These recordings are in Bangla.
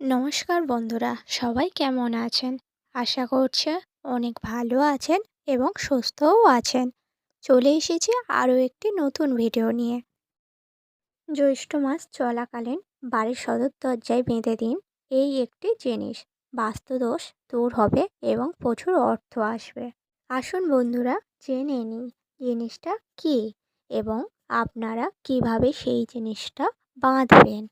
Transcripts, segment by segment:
নমস্কার বন্ধুরা, সবাই কেমন আছেন? আশা করছে অনেক ভালো আছেন এবং সুস্থও আছেন। চলে এসেছি আরও একটি নতুন ভিডিও নিয়ে। জ্যৈষ্ঠ মাস চলাকালীন বাড়ির সদর দরজায় বেঁধে দিন এই একটি জিনিস। বাস্তুদোষ দূর হবে এবং প্রচুর অর্থ আসবে। আসুন বন্ধুরা, জেনে নিই জিনিসটা কী এবং আপনারা কীভাবে সেই জিনিসটা বাঁধবেন।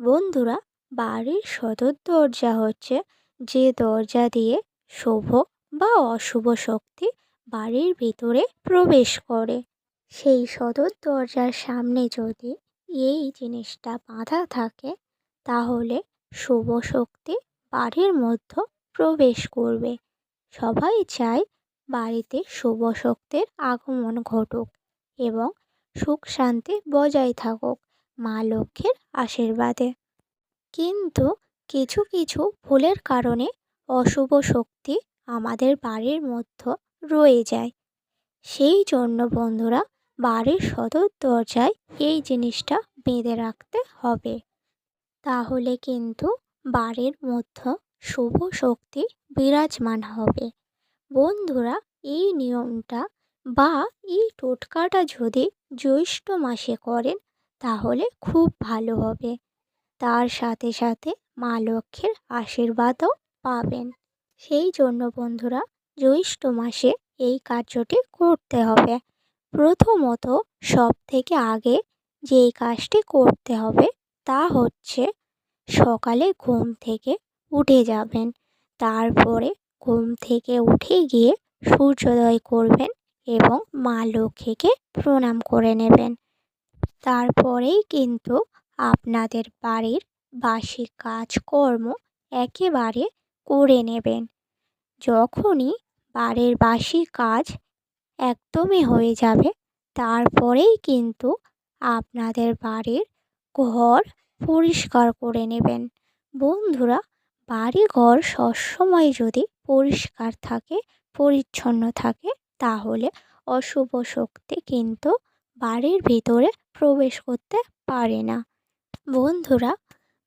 বন্ধুরা বাড়ির সদর দরজা হচ্ছে যে দরজা দিয়ে শুভ বা অশুভ শক্তি বাড়ির ভিতরে প্রবেশ করে। সেই সদর দরজার সামনে যদি এই জিনিসটা বাঁধা থাকে, তাহলে শুভ শক্তি বাড়ির মধ্যে প্রবেশ করবে। সবাই চায় বাড়িতে শুভ শক্তির আগমন ঘটুক এবং সুখ শান্তি বজায় থাকুক মা লক্ষ্মীর আশীর্বাদে। কিন্তু কিছু কিছু ভুলের কারণে অশুভ শক্তি আমাদের বাড়ির মধ্যে রয়ে যায়। সেই জন্য বন্ধুরা, বাড়ির সদর দরজায় এই জিনিসটা বেঁধে রাখতে হবে। তাহলে কিন্তু বাড়ির মধ্যে শুভ শক্তি বিরাজমান হবে। বন্ধুরা, এই নিয়মটা বা এই টোটকাটা যদি জ্যৈষ্ঠ মাসে করেন, তাহলে খুব ভালো হবে। তার সাথে সাথে মা লক্ষ্মীর আশীর্বাদও পাবেন। সেই জন্য বন্ধুরা, জ্যৈষ্ঠ মাসে এই কার্যটি করতে হবে। প্রথমত সব থেকে আগে যেই কাজটি করতে হবে তা হচ্ছে সকালে ঘুম থেকে উঠে যাবেন। তারপরে ঘুম থেকে উঠে গিয়ে সূর্যোদয় করবেন এবং মা লক্ষ্মীকে প্রণাম করে নেবেন। তারপরেই কিন্তু আপনাদের বাড়ির বাসি কাজকর্ম একেবারে করে নেবেন। যখনই বাড়ির বাসি কাজ একদমই হয়ে যাবে, তারপরেই কিন্তু আপনাদের বাড়ির ঘর পরিষ্কার করে নেবেন। বন্ধুরা বাড়ি ঘর সবসময় যদি পরিষ্কার থাকে, পরিচ্ছন্ন থাকে, তাহলে অশুভ শক্তি কিন্তু বাড়ির ভিতরে প্রবেশ করতে পারে না। বন্ধুরা,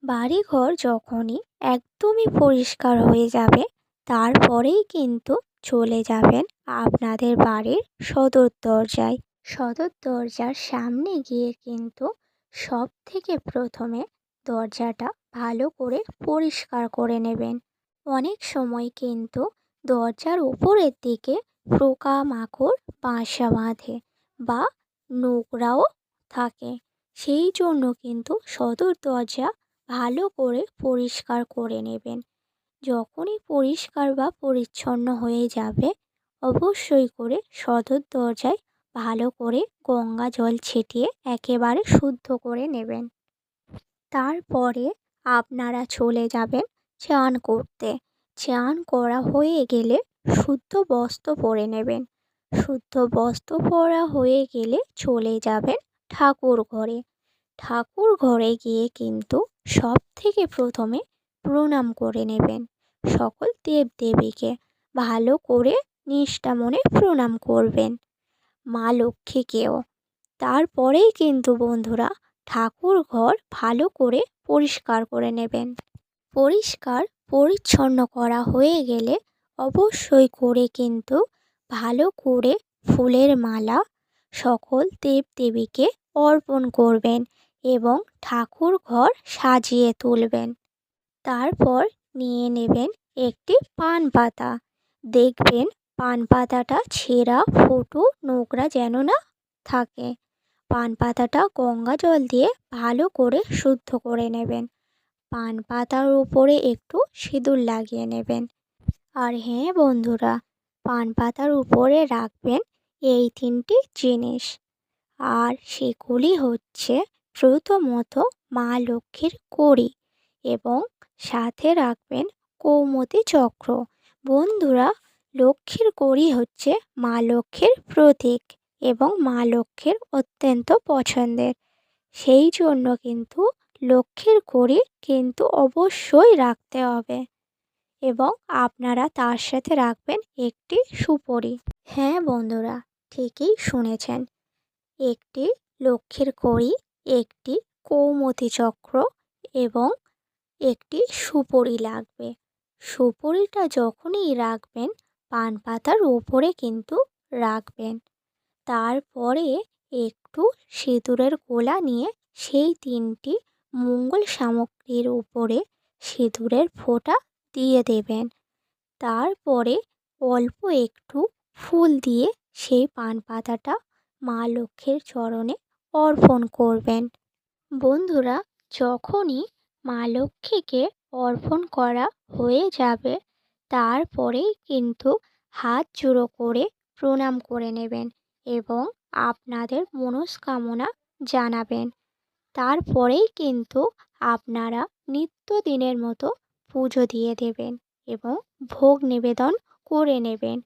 বাড়িঘর যখনই একদমই পরিষ্কার হয়ে যাবে, তারপরেই কিন্তু চলে যাবেন আপনাদের বাড়ির সদর দরজায়। সদর দরজার সামনে গিয়ে কিন্তু সব থেকে প্রথমে দরজাটা ভালো করে পরিষ্কার করে নেবেন। অনেক সময় কিন্তু দরজার উপরের দিকে পোকা মাকড় বাসা বাঁধে বা নোংরাও থাকে। সেই জন্য কিন্তু সদর দরজা ভালো করে পরিষ্কার করে নেবেন। যখনই পরিষ্কার বা পরিচ্ছন্ন হয়ে যাবে, অবশ্যই করে সদর দরজায় ভালো করে গঙ্গা জল ছিটিয়ে একেবারে শুদ্ধ করে নেবেন। তারপরে আপনারা চলে যাবেন চান করতে। চান করা হয়ে গেলে শুদ্ধ বস্ত্র পরে নেবেন। শুদ্ধ বস্ত্র পরা হয়ে গেলে চলে যাবেন ঠাকুর ঘরে ঠাকুর ঘরে গিয়ে কিন্তু সব থেকে প্রথমে প্রণাম করে নেবেন। সকল দেব দেবীকে ভালো করে নিষ্ঠা মনে প্রণাম করবেন। মা লক্ষ্মীকেও। তারপরেই কিন্তু বন্ধুরা ঠাকুর ঘর ভালো করে পরিষ্কার করে নেবেন। পরিষ্কার পরিচ্ছন্ন করা হয়ে গেলে অবশ্যই করে কিন্তু ভালো করে ফুলের মালা সকল দেবদেবীকে অর্পণ করবেন এবং ঠাকুর ঘর সাজিয়ে তুলবেন। তারপর নিয়ে নেবেন একটি পান পাতা দেখবেন পান পাতাটা ছেঁড়া, ফুটো, নোংরা যেন না থাকে। পান পাতাটা গঙ্গা জল দিয়ে ভালো করে শুদ্ধ করে নেবেন। পান পাতার উপরে একটু সিঁদুর লাগিয়ে নেবেন। আর হ্যাঁ বন্ধুরা পান পাতার উপরে রাখবেন এই তিনটি জিনিস। আর সেগুলি হচ্ছে প্রথমত মা লক্ষ্মীর কড়ি এবং সাথে রাখবেন কৌমতি চক্র। বন্ধুরা, লক্ষ্মীর কড়ি হচ্ছে মা লক্ষ্মীর প্রতীক এবং মা লক্ষ্মীর অত্যন্ত পছন্দের। সেই জন্য কিন্তু লক্ষ্মীর কড়ি কিন্তু অবশ্যই রাখতে হবে এবং আপনারা তার সাথে রাখবেন একটি সুপরি। হ্যাঁ বন্ধুরা ঠিকই শুনেছেন। একটি লক্ষ্মীর কড়ি, একটি কৌমতি চক্র এবং একটি সুপরি লাগবে। সুপরিটা যখনই রাখবেন, পান পাতার ওপরে কিন্তু রাখবেন। তারপরে একটু সিঁদুরের গোলা নিয়ে সেই তিনটি মঙ্গল সামগ্রীর উপরে সিঁদুরের ফোঁটা দিয়ে দেবেন। তারপরে অল্প একটু ফুল দিয়ে সেই পান পাতাটা মা লক্ষ্মীর চরণে অর্পণ করবেন। বন্ধুরা, যখনই মা লক্ষ্মীকে অর্পণ করা হয়ে যাবে, তারপরেই কিন্তু হাত জুড়ো করে প্রণাম করে নেবেন এবং আপনাদের মনস্কামনা জানাবেন। তারপরেই কিন্তু আপনারা নিত্যদিনের মতো পুজো দিয়ে দেবেন এবং ভোগ নিবেদন করে নেবেন।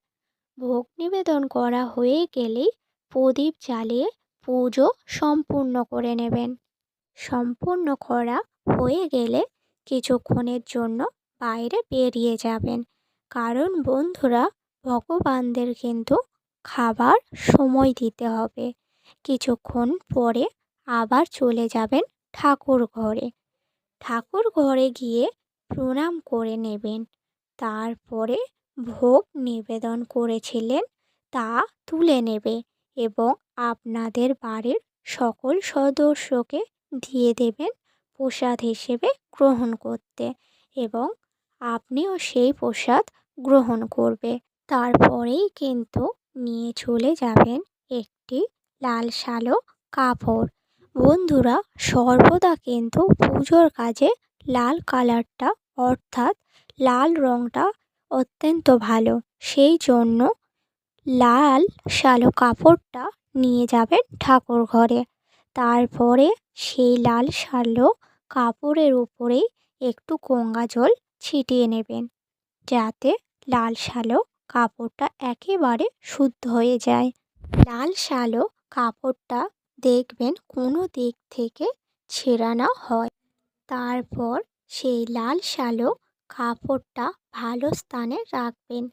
ভোগ নিবেদন করা হয়ে গেলেই প্রদীপ জ্বালিয়ে পুজো সম্পূর্ণ করে নেবেন। সম্পূর্ণ করা হয়ে গেলে কিছুক্ষণের জন্য বাইরে বেরিয়ে যাবেন। কারণ বন্ধুরা, ভগবানদের কিন্তু খাবার সময় দিতে হবে। কিছুক্ষণ পরে আবার চলে যাবেন ঠাকুর ঘরে। ঠাকুর ঘরে গিয়ে প্রণাম করে নেবেন। তারপরে ভোগ নিবেদন করেছিলেন তা তুলে নেবে এবং আপনাদের বাড়ির সকল সদস্যকে দিয়ে দেবেন প্রসাদ হিসেবে গ্রহণ করতে এবং আপনিও সেই প্রসাদ গ্রহণ করবে। তারপরেই কিন্তু নিয়ে চলে যাবেন একটি লাল সালো কাপড়। বন্ধুরা, সর্বদা কিন্তু পুজোর কাজে লাল কালারটা অর্থাৎ লাল রঙটা অত্যন্ত ভালো। সেই জন্য লাল সালো কাপড়টা নিয়ে যাবেন ঠাকুর ঘরে। তারপরে সেই লাল সালো কাপড়ের উপরেই একটু গঙ্গা জল ছিটিয়ে নেবেন, যাতে লাল সালো কাপড়টা একেবারে শুদ্ধ হয়ে যায়। লাল সালো কাপড়টা দেখবেন কোনো দিক থেকে ছেঁড়া না হয়। তারপর সেই লাল সালো কাপড়টা ভালো স্থানে রাখবেন।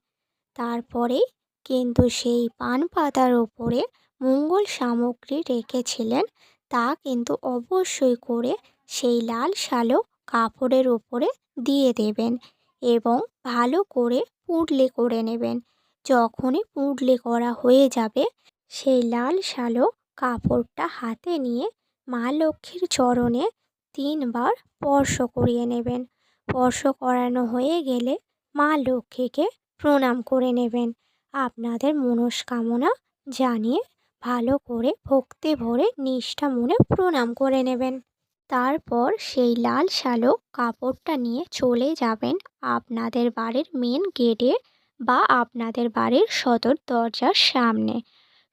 তারপরে কিন্তু সেই পান পাতার ওপরে মঙ্গল সামগ্রী রেখেছিলেন। তা কিন্তু অবশ্যই করে সেই লাল সালো কাপড়ের ওপরে দিয়ে দেবেন এবং ভালো করে পুঁটলি করে নেবেন। যখনই পুঁটলি করা হয়ে যাবে, সেই লাল সালো কাপড়টা হাতে নিয়ে মা লক্ষ্মীর চরণে তিনবার স্পর্শ করিয়ে নেবেন। স্পর্শ করানো হয়ে গেলে মা লক্ষ্মীকে প্রণাম করে নেবেন। আপনাদের মনস্কামনা জানিয়ে ভালো করে ভক্তি ভরে নিষ্ঠা মনে প্রণাম করে নেবেন। তারপর সেই লাল সালো কাপড়টা নিয়ে চলে যাবেন আপনাদের বাড়ির মেন গেটে বা আপনাদের বাড়ির সদর দরজার সামনে।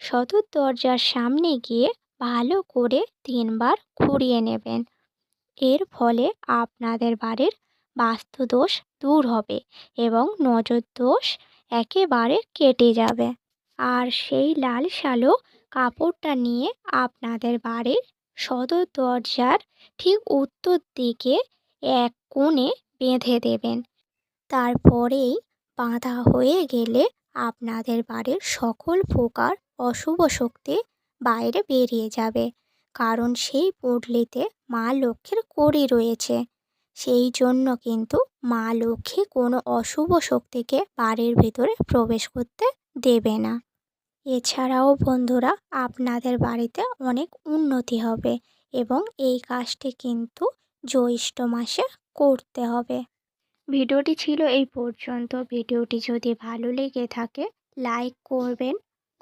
সদর দরজার সামনে গিয়ে ভালো করে তিনবার ঘুরিয়ে নেবেন। এর ফলে আপনাদের বাড়ির বাস্তুদোষ দূর হবে এবং নজর দোষ একেবারে কেটে যাবে। আর সেই লাল সালো কাপড়টা নিয়ে আপনাদের বাড়ির সদর দরজার ঠিক উত্তর দিকে এক কোণে বেঁধে দেবেন। তারপরেই বাঁধা হয়ে গেলে আপনাদের বাড়ির সকল প্রকার অশুভ শক্তি বাইরে বেরিয়ে যাবে। কারণ সেই পুঁটলিতে মা লক্ষ্মীর কড়ি রয়েছে। সেই জন্য কিন্তু মা লক্ষ্মী কোনো অশুভ শক্তিকে বাড়ির ভিতরে প্রবেশ করতে দেবে না। এছাড়াও বন্ধুরা, আপনাদের বাড়িতে অনেক উন্নতি হবে এবং এই কাজটি কিন্তু জ্যৈষ্ঠ মাসে করতে হবে। ভিডিওটি ছিল এই পর্যন্ত। ভিডিওটি যদি ভালো লেগে থাকে, লাইক করবেন,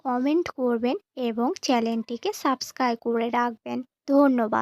কমেন্ট করবেন এবং চ্যানেলটিকে সাবস্ক্রাইব করে রাখবেন। ধন্যবাদ।